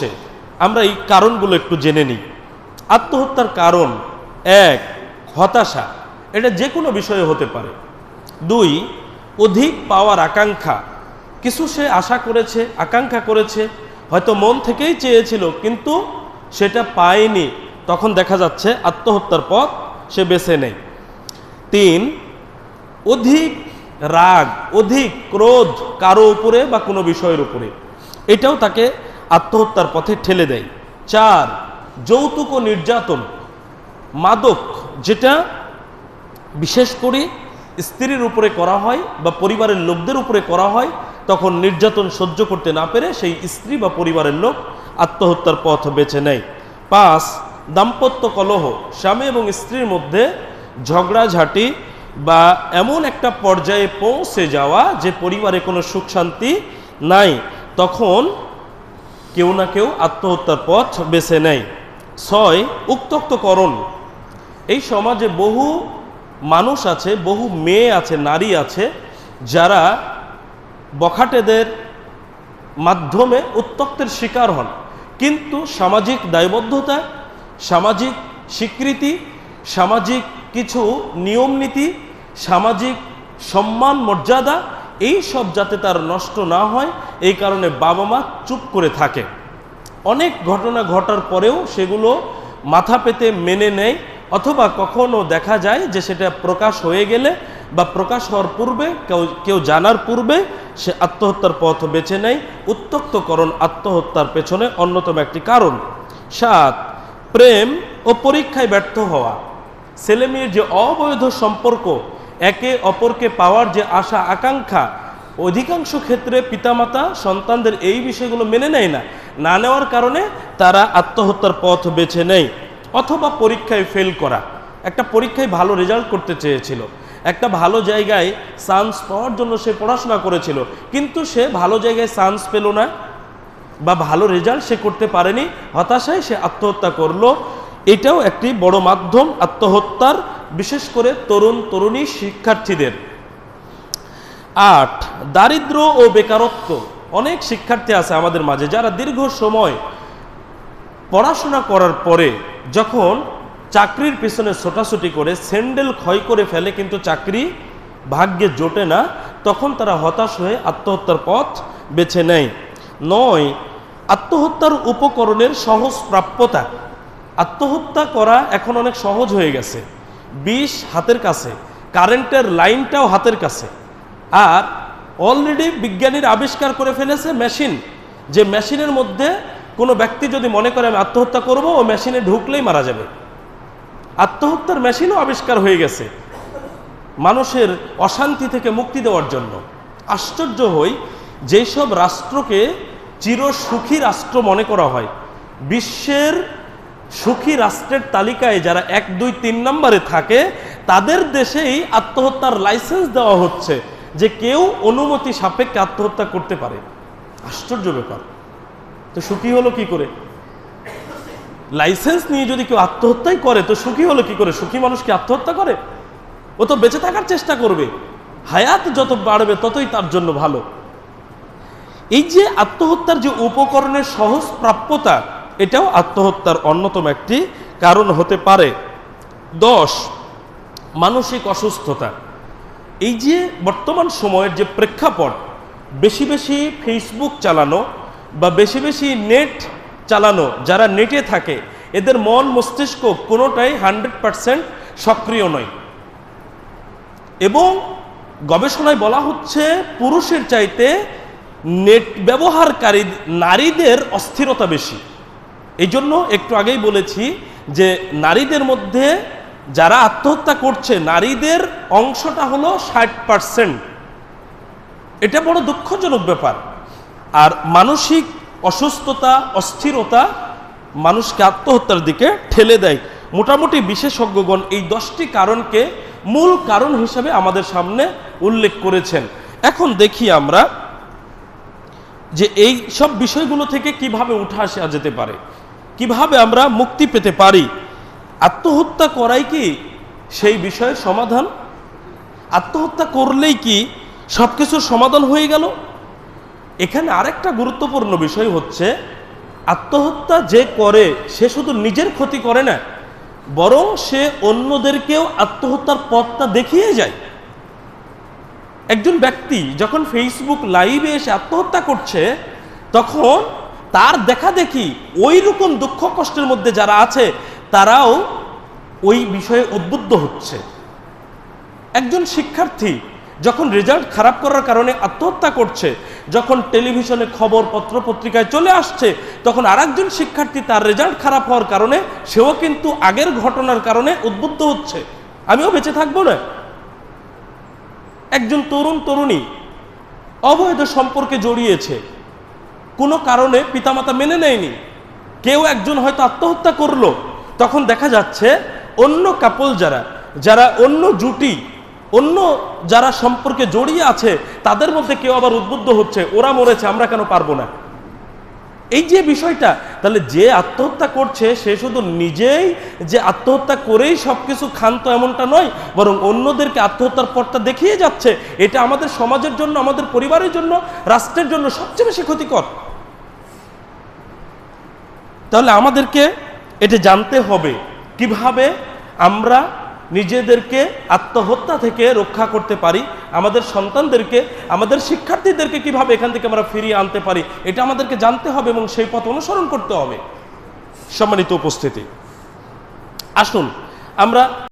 করছে আমরা এই কারণগুলো একটু জেনে নিই। আত্মহত্যার কারণ এক, হতাশা। এটা যে কোনো বিষয়ে হতে পারে। দুই, অধিক পাওয়ার আকাঙ্ক্ষা। কিছু সে আশা করেছে, আকাঙ্ক্ষা করেছে, হয়তো মন থেকেই চেয়েছিল, কিন্তু সেটা পায়নি। তখন দেখা যাচ্ছে আত্মহত্যার পথ সে বেছে নেয়। তিন, অধিক রাগ, অধিক ক্রোধ কারও উপরে বা কোনো বিষয়ের উপরে। এটাও তাকে আত্মহত্যার পথে ঠেলে দেয়। চার, যৌতুক ও নির্যাতন। মাদক যেটা বিশেষ করে স্ত্রীর উপরে করা হয় বা পরিবারের লোকদের উপরে করা হয়, তখন নির্যাতন সহ্য করতে না পেরে সেই স্ত্রী বা পরিবারের লোক আত্মহত্যার পথ বেছে নেয়। পাঁচ, দাম্পত্য কলহ। স্বামী এবং স্ত্রীর মধ্যে ঝগড়াঝাটি বা এমন একটা পর্যায়ে পৌঁছে যাওয়া যে পরিবারে কোনো সুখ শান্তি নাই, তখন কেউ না কেউ আত্মহত্যার পথ বেছে নেয়। ছয় উত্তক্তকরণ এই সমাজে বহু মানুষ আছে, বহু মেয়ে আছে, নারী আছে, যারা বখাটেদের মাধ্যমে উত্তক্তের শিকার হন। কিন্তু সামাজিক দায়বদ্ধতা, সামাজিক স্বীকৃতি, সামাজিক কিছু নিয়ম নীতি সামাজিক সম্মান মর্যাদা এই সব যাতে তার নষ্ট না হয়, এই কারণে বাবা মা চুপ করে থাকে। অনেক ঘটনা ঘটার পরেও সেগুলো মাথা পেতে মেনে নেয়, অথবা কখনো দেখা যায় যে সেটা প্রকাশ হয়ে গেলে বা প্রকাশ হওয়ার পূর্বে, কেউ কেউ জানার পূর্বে সে আত্মহত্যার পথ বেছে নেয়। উত্তক্তকরণ আত্মহত্যার পেছনে অন্যতম একটি কারণ। সাত, প্রেম ও পরীক্ষায় ব্যর্থ হওয়া। ছেলে মেয়ের যে অবৈধ সম্পর্ক একে অপরকে পাওয়ার যে আশা, আকাঙ্ক্ষা, অধিকাংশ ক্ষেত্রে পিতামাতা সন্তানদের এই বিষয়গুলো মেনে নেয় না। না নেওয়ার কারণে তারা আত্মহত্যার পথ বেছে নেয় অথবা পরীক্ষায় ফেল করা। একটা পরীক্ষায় ভালো রেজাল্ট করতে চেয়েছিল। একটা ভালো জায়গায় চান্স পাওয়ার জন্য সে পড়াশোনা করেছিল। কিন্তু সে ভালো জায়গায় চান্স পেল না বা ভালো রেজাল্ট সে করতে পারেনি। হতাশায় সে আত্মহত্যা করল। এটাও একটি বড় মাধ্যম, আত্মহত্যার বিশেষ করে তরুণ, তরুণী শিক্ষার্থীদের। আট, দারিদ্র ও বেকারত্ব। অনেক শিক্ষার্থী আছে আমাদের মাঝে যারা দীর্ঘ সময় পড়াশোনা করার পরে যখন চাকরির পিছনে ছোটাছুটি করে স্যান্ডেল ক্ষয় করে ফেলে কিন্তু চাকরি ভাগ্যে জোটে না, তখন তারা হতাশ হয়ে আত্মহত্যার পথ বেছে নেয়। নয়, আত্মহত্যার উপকরণের সহজ প্রাপ্যতা। আত্মহত্যা করা এখন অনেক সহজ হয়ে গেছে। বিষ হাতের কাছে কারেন্টের লাইনটাও হাতের কাছে। আর অলরেডি বিজ্ঞানীর আবিষ্কার করে ফেলেছে মেশিন যে মেশিনের মধ্যে কোনো ব্যক্তি যদি মনে করে, আমি আত্মহত্যা করব ও মেশিনে ঢুকলেই মারা যাবে। আত্মহত্যার মেশিনও আবিষ্কার হয়ে গেছে। মানুষের অশান্তি থেকে মুক্তি দেওয়ার জন্য। আশ্চর্য হই, যেসব রাষ্ট্রকে চির সুখী রাষ্ট্র মনে করা হয়, বিশ্বের সুখী রাষ্ট্রের তালিকায় যারা এক, দুই, তিন নম্বরে থাকে, তাদের দেশেই আত্মহত্যার লাইসেন্স দেওয়া হচ্ছে যে কেউ অনুমতি সাপেক্ষে আত্মহত্যা করতে পারে। আশ্চর্য ব্যাপার। তো সুখী হলো কি করে? লাইসেন্স নিয়ে যদি কেউ আত্মহত্যাই করে, তো সুখী হলো কি করে? সুখী মানুষ কি আত্মহত্যা করে? ও তো বেঁচে থাকার চেষ্টা করবে। হায়াত যত বাড়বে, ততই তার জন্য ভালো। এই যে আত্মহত্যার যে উপকরণের সহজ প্রাপ্যতা এটাও আত্মহত্যার অন্যতম একটি কারণ হতে পারে। দশ, মানসিক অসুস্থতা। এই যে বর্তমান সময়ের যে প্রেক্ষাপট, বেশি বেশি ফেসবুক চালানো বা বেশি বেশি নেট চালানো, যারা নেটে থাকে, এদের মন মস্তিষ্ক কোনোটাই হান্ড্রেড পারসেন্ট সক্রিয় নয়। এবং গবেষণায় বলা হচ্ছে, পুরুষের চাইতে নেট ব্যবহারকারী নারীদের অস্থিরতা বেশি। এই জন্য একটু আগেই বলেছি যে নারীদের মধ্যে যারা আত্মহত্যা করছে, নারীদের অংশটা হলো ষাট পারসেন্ট এটা বড় দুঃখজনক ব্যাপার। আর মানসিক অসুস্থতা, অস্থিরতা মানুষকে আত্মহত্যার দিকে ঠেলে দেয়। মোটামুটি বিশেষজ্ঞগণ এই দশটি কারণকে মূল কারণ হিসেবে আমাদের সামনে উল্লেখ করেছেন। এখন দেখি আমরা যে এই সব বিষয়গুলো থেকে কীভাবে উঠে আসা যেতে পারে। কীভাবে আমরা মুক্তি পেতে পারি? আত্মহত্যা করাই কি সেই বিষয়ের সমাধান? আত্মহত্যা করলেই কি সব কিছুর সমাধান হয়ে গেল? এখানে আরেকটা গুরুত্বপূর্ণ বিষয় হচ্ছে, আত্মহত্যা যে করে, সে শুধু নিজের ক্ষতি করে না, বরং সে অন্যদেরকেও আত্মহত্যার পথটা দেখিয়ে যায়। একজন ব্যক্তি যখন ফেসবুক লাইভে এসে আত্মহত্যা করছে, তখন তার দেখা দেখি ওই রকম দুঃখ কষ্টের মধ্যে যারা আছে, তারাও ওই বিষয়ে উদ্বুদ্ধ হচ্ছে। একজন শিক্ষার্থী যখন রেজাল্ট খারাপ করার কারণে আত্মহত্যা করছে, যখন টেলিভিশনে খবর, পত্র পত্রিকায় চলে আসছে, তখন আরেকজন শিক্ষার্থী তার রেজাল্ট খারাপ হওয়ার কারণে সেও কিন্তু আগের ঘটনার কারণে উদ্বুদ্ধ হচ্ছে। আমিও বেঁচে থাকব না। একজন তরুণ, তরুণী অবৈধ সম্পর্কে জড়িয়েছে। কোনো কারণে পিতামাতা মেনে নেয়নি। কেউ একজন হয়তো আত্মহত্যা করল। তখন দেখা যাচ্ছে অন্য কাপল যারা যারা অন্য জুটি, অন্য যারা সম্পর্কে জড়িয়ে আছে, তাদের মধ্যে কেউ আবার উদ্বুদ্ধ হচ্ছে, ওরা মরেছে, আমরা কেন পারব না? এই যে বিষয়টা, তাহলে যে আত্মহত্যা করছে, সে শুধু নিজেই যে আত্মহত্যা করেই সব কিছু ক্ষান্ত এমনটা নয়, বরং অন্যদেরকে আত্মহত্যার পথটা দেখিয়ে যাচ্ছে। এটা আমাদের সমাজের জন্য, আমাদের পরিবারের জন্য, রাষ্ট্রের জন্য সবচেয়ে বেশি ক্ষতিকর। তাহলে আমাদেরকে এটা জানতে হবে। কীভাবে আমরা নিজেদেরকে আত্মহত্যা থেকে রক্ষা করতে পারি, আমাদের সন্তানদেরকে, আমাদের শিক্ষার্থীদেরকে কীভাবে এখান থেকে আমরা ফিরিয়ে আনতে পারি, এটা আমাদেরকে জানতে হবে এবং সেই পথ অনুসরণ করতে হবে। সম্মানিত উপস্থিতি। আসুন, আমরা